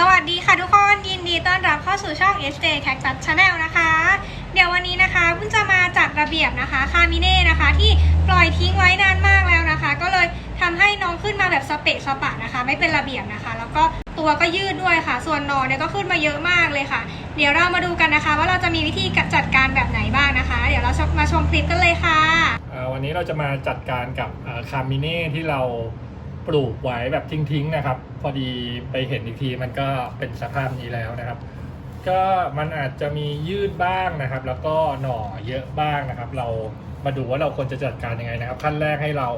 สวัสดีค่ะทุกคนยินดีต้อนรับเข้าสู่ช่อง SJ Cactus Channel นะคะ เดี๋ยววันนี้นะคะเพิ่งจะมาจัดระเบียบนะคะคามิเน่นะคะ ที่ปล่อยทิ้งไว้นานมากแล้วนะคะ ก็เลยทำให้น้องขึ้นมาแบบสเปะสปะนะคะ ไม่เป็นระเบียบนะคะ แล้วก็ตัวก็ยืดด้วยค่ะ ส่วนหนอนเนี่ยก็ขึ้นมาเยอะมากเลยค่ะ เดี๋ยวเรามาดูกันนะคะ ว่าเราจะมีวิธีจัดการแบบไหนบ้างนะคะ เดี๋ยวเรามาชมคลิปกันเลยค่ะวันนี้เราจะมาจัดการกับคามิเน่ที่เรา ปลูกไว้แบบทิ้งๆนะครับ พอดีไปเห็นอีกทีมันก็เป็นสภาพนี้แล้วนะครับ ก็มันอาจจะมียืดบ้างนะครับ แล้วก็หน่อเยอะบ้างนะครับ เรามาดูว่าเราควรจะจัดการยังไงนะครับ ขั้นแรกให้เรา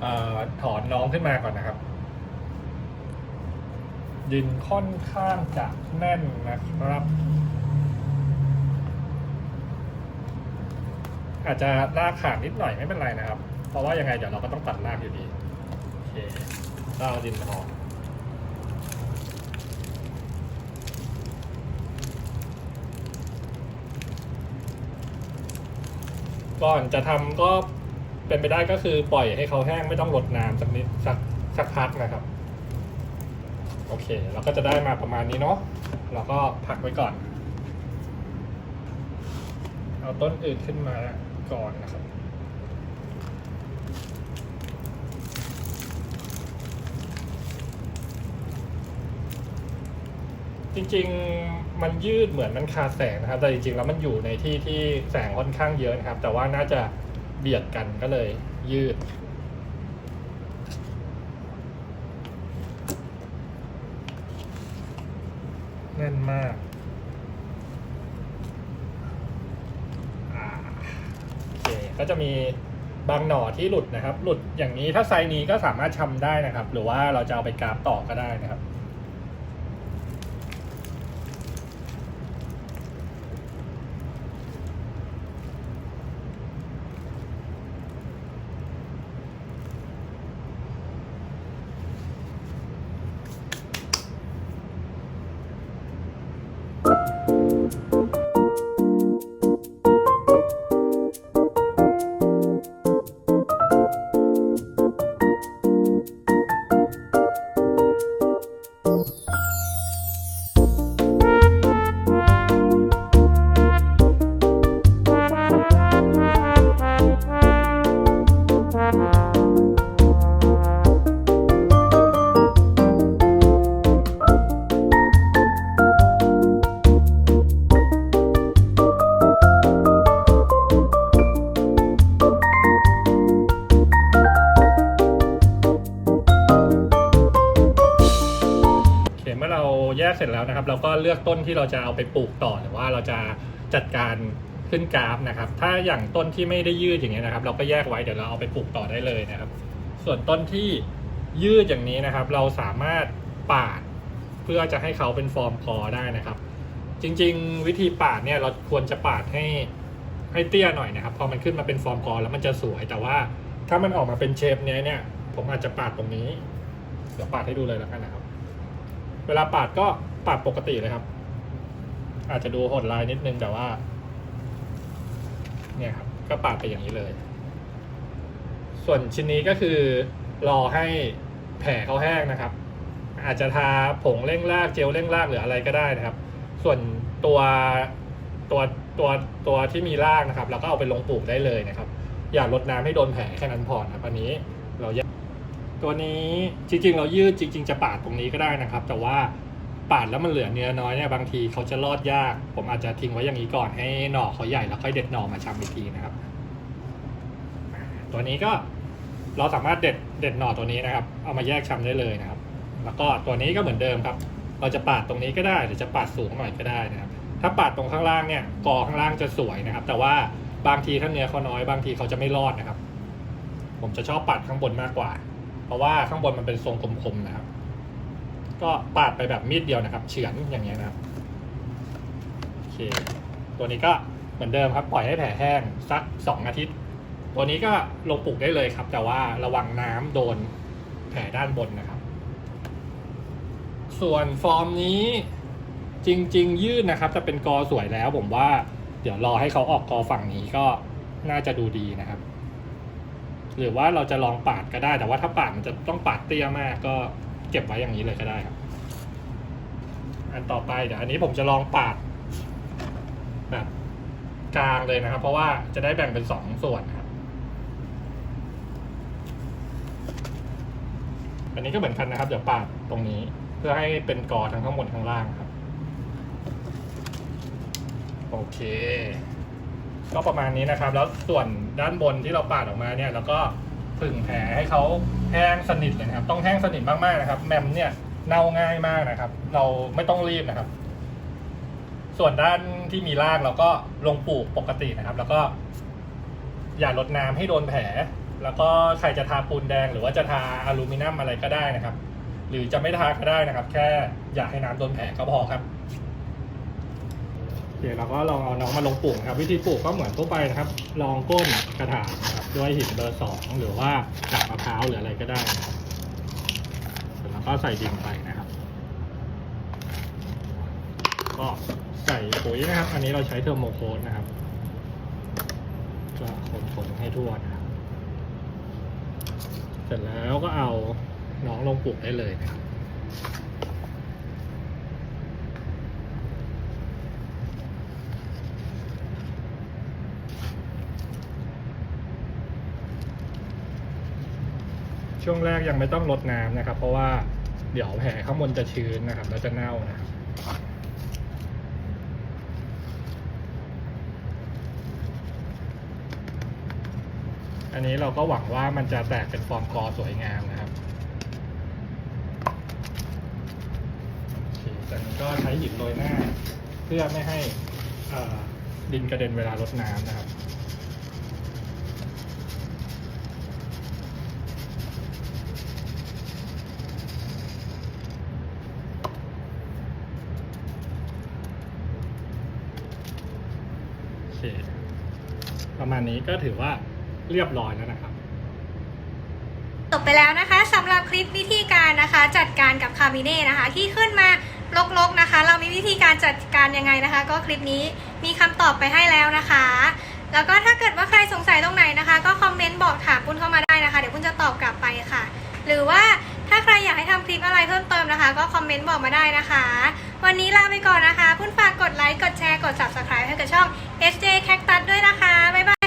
เออถอนน้องขึ้นมาก่อนนะครับ ดินค่อนข้างจะแน่นนะครับอาจจะรากขาดนิดหน่อยไม่เป็นไรนะครับ เพราะว่ายังไงเดี๋ยวเราก็ต้องตัดรากอยู่ดี เคก็เอาดินออกก่อนจะทำก็เป็นไปได้ก็คือปล่อยให้เขาแห้งไม่ต้องรดน้ำสักนิดสักสักพักนะครับ โอเคเราก็จะได้มาประมาณนี้เนาะเราก็พักไว้ก่อน เอาต้นอื่นขึ้นมาก่อนนะครับ จริงๆมันยืดเหมือนมันคาแสงนะครับ แต่จริงๆ แล้วมันอยู่ในที่ที่แสงค่อนข้างเยอะนะครับ แต่ว่าน่าจะเบียดกันก็เลยยืด แน่นมากโอเคก็จะมีบางหน่อที่หลุดนะครับ หลุดอย่างนี้ถ้าไซส์นี้ก็สามารถชำได้นะครับ หรือว่าเราจะเอาไปกราฟต่อก็ได้นะครับ กเสร็จแล้วนะครับ เราก็เลือกต้นที่เราจะเอาไปปลูกต่อหรือว่าเราจะจัดการขึ้นกราฟนะครับ ถ้าอย่างต้นที่ไม่ได้ยืดอย่างเงี้ยนะครับ เราก็แยกไว้เดี๋ยวเราเอาไปปลูกต่อได้เลยนะครับ ส่วนต้นที่ยืดอย่างนี้นะครับ เราสามารถปาดเพื่อจะให้เขาเป็นฟอร์มคอได้นะครับ จริงๆ วิธีปาดเนี่ยเราควรจะปาดให้ให้เตี้ยหน่อยนะครับ พอมันขึ้นมาเป็นฟอร์มคอแล้วมันจะสวย แต่ว่าถ้ามันออกมาเป็นเชฟเนี้ยเนี่ย ผมอาจจะปาดตรงนี้ เดี๋ยวปาดให้ดูเลยแล้วกันนะครับ เวลาปาดก็ปาดปกติเลยครับ อาจจะดูโหดลายนิดนึงแต่ว่า เนี่ยครับ ก็ปาดไปอย่างนี้เลย ส่วนชิ้นนี้ก็คือรอให้แผลเขาแห้งนะครับ อาจจะทาผงเร่งรากเจลเร่งรากหรืออะไรก็ได้นะครับ ส่วนตัวตัวตัวตัวที่มีรากนะครับเราก็เอาไปลงปลูกได้เลยนะครับ อย่าลดน้ำให้โดนแผลแค่นั้นพอนะครับอันนี้ ตัวนี้จริงๆ เรายืดจริง ๆ จะปาดตรงนี้ก็ได้นะครับ แต่ว่าปาดแล้วมันเหลือเนื้อน้อยเนี่ยบางทีเขาจะรอดยาก ผมอาจจะทิ้งไว้อย่างนี้ก่อนให้หน่อเขาใหญ่แล้วค่อยเด็ดหน่อมาชำอีกทีนะครับ ตัวนี้ก็เราสามารถเด็ดเด็ดหน่อตัวนี้นะครับ เอามาแยกชำได้เลยนะครับ แล้วก็ตัวนี้ก็เหมือนเดิมครับ เราจะปาดตรงนี้ก็ได้ หรือจะปาดสูงหน่อยก็ได้นะครับ ถ้าปาดตรงข้างล่างเนี่ยกอข้างล่างจะสวยนะครับ แต่ว่าบางทีถ้าเนื้อเขาน้อยบางทีเขาจะไม่รอดนะครับ ผมจะชอบปาดข้างบนมากกว่า เพราะว่าข้างบนมันเป็นทรงคมๆนะครับ ก็ปาดไปแบบมีดเดียวนะครับ เฉือนอย่างเงี้ยนะครับโอเค ตัวนี้ก็เหมือนเดิมครับ ปล่อยให้แผลแห้งสักสองอาทิตย์ ตัวนี้ก็ลงปลูกได้เลยครับ แต่ว่าระวังน้ำโดนแผลด้านบนนะครับ ส่วนฟอร์มนี้จริง ๆ ยืดนะครับจะเป็นกอสวยแล้วผมว่า เดี๋ยวรอให้เขาออกกอฝั่งนี้ก็น่าจะดูดีนะครับ หรือว่าเราจะลองปาดก็ได้ แต่ว่าถ้าปาดมันจะต้องปาดเตี้ยมากก็เก็บไว้อย่างนี้เลยก็ได้ครับ อันต่อไปเดี๋ยวอันนี้ผมจะลองปาดแบบกลางเลยนะครับ เพราะว่าจะได้แบ่งเป็นสองส่วนนะครับ อันนี้ก็เหมือนกันนะครับเดี๋ยวปาดตรงนี้ เพื่อให้เป็นกอทั้งข้างบนข้างล่างครับ โอเค ก็ประมาณนี้นะครับ แล้วส่วนด้านบนที่เราปาดออกมาเนี่ยเราก็ผึ่งแผลให้เขาแห้งสนิทเลยนะครับ ต้องแห้งสนิทมากๆนะครับแมมเนี่ยเน่าง่ายมากนะครับ เราไม่ต้องรีบนะครับ ส่วนด้านที่มีรากเราก็ลงปลูกปกตินะครับ แล้วก็ อย่าลดน้ำให้โดนแผล แล้วก็ใครจะทาปูนแดง หรือว่าจะทาอลูมิเนียมอะไรก็ได้นะครับ หรือจะไม่ทาก็ได้นะครับ แค่อย่าให้น้ำโดนแผลก็พอครับ เดี๋ยวเราก็ลองเอาน้องมาลงปลูกนะครับ วิธีปลูกก็เหมือนทั่วไปนะครับ ลองก้นกระถางนะครับด้วยหินเบอร์สองหรือว่ากาบมะพร้าวหรืออะไรก็ได้นะครับเสร็จแล้วก็ใส่ดินไปนะครับ ก็ใส่ปุ๋ยนะครับ อันนี้เราใช้เทอร์โมโคสนะครับก็คนๆให้ทั่วนะครับ เสร็จแล้วก็เอาน้องลงปลูกได้เลยนะครับ ช่วงแรกยังไม่ต้องลดน้ำนะครับ เพราะว่าเดี๋ยวแผลข้างบนจะชื้นนะครับ แล้วจะเน่านะครับอันนี้เราก็หวังว่ามันจะแตกเป็นฟอร์มกอสวยงามนะครับโอเคจากนี้ก็ใช้หินโรยหน้า เพื่อไม่ให้ดินกระเด็นเวลารดน้ำนะครับ โอเค ประมาณนี้ก็ถือว่าเรียบร้อยแล้วนะครับจบไปแล้วนะคะสำหรับคลิปวิธีการนะคะ จัดการกับคาบิเน่นะคะ ที่ขึ้นมาลกๆนะคะ เรามีวิธีการจัดการยังไงนะคะ ก็คลิปนี้มีคำตอบไปให้แล้วนะคะ แล้วก็ถ้าเกิดว่าใครสงสัยตรงไหนนะคะ ก็คอมเมนต์บอกถามปุ้นเข้ามาได้นะคะ เดี๋ยวปุ้นจะตอบกลับไปค่ะ หรือว่าถ้าใครอยากให้ทำคลิปอะไรเพิ่มเติมนะคะ ก็คอมเมนต์บอกมาได้นะคะ วันนี้ลาไปก่อนนะคะ ปุ้นฝากกดไลค์กดแชร์กด subscribe ให้กับช่อง SJ แคคตัสด้วยนะคะ บ๊ายบาย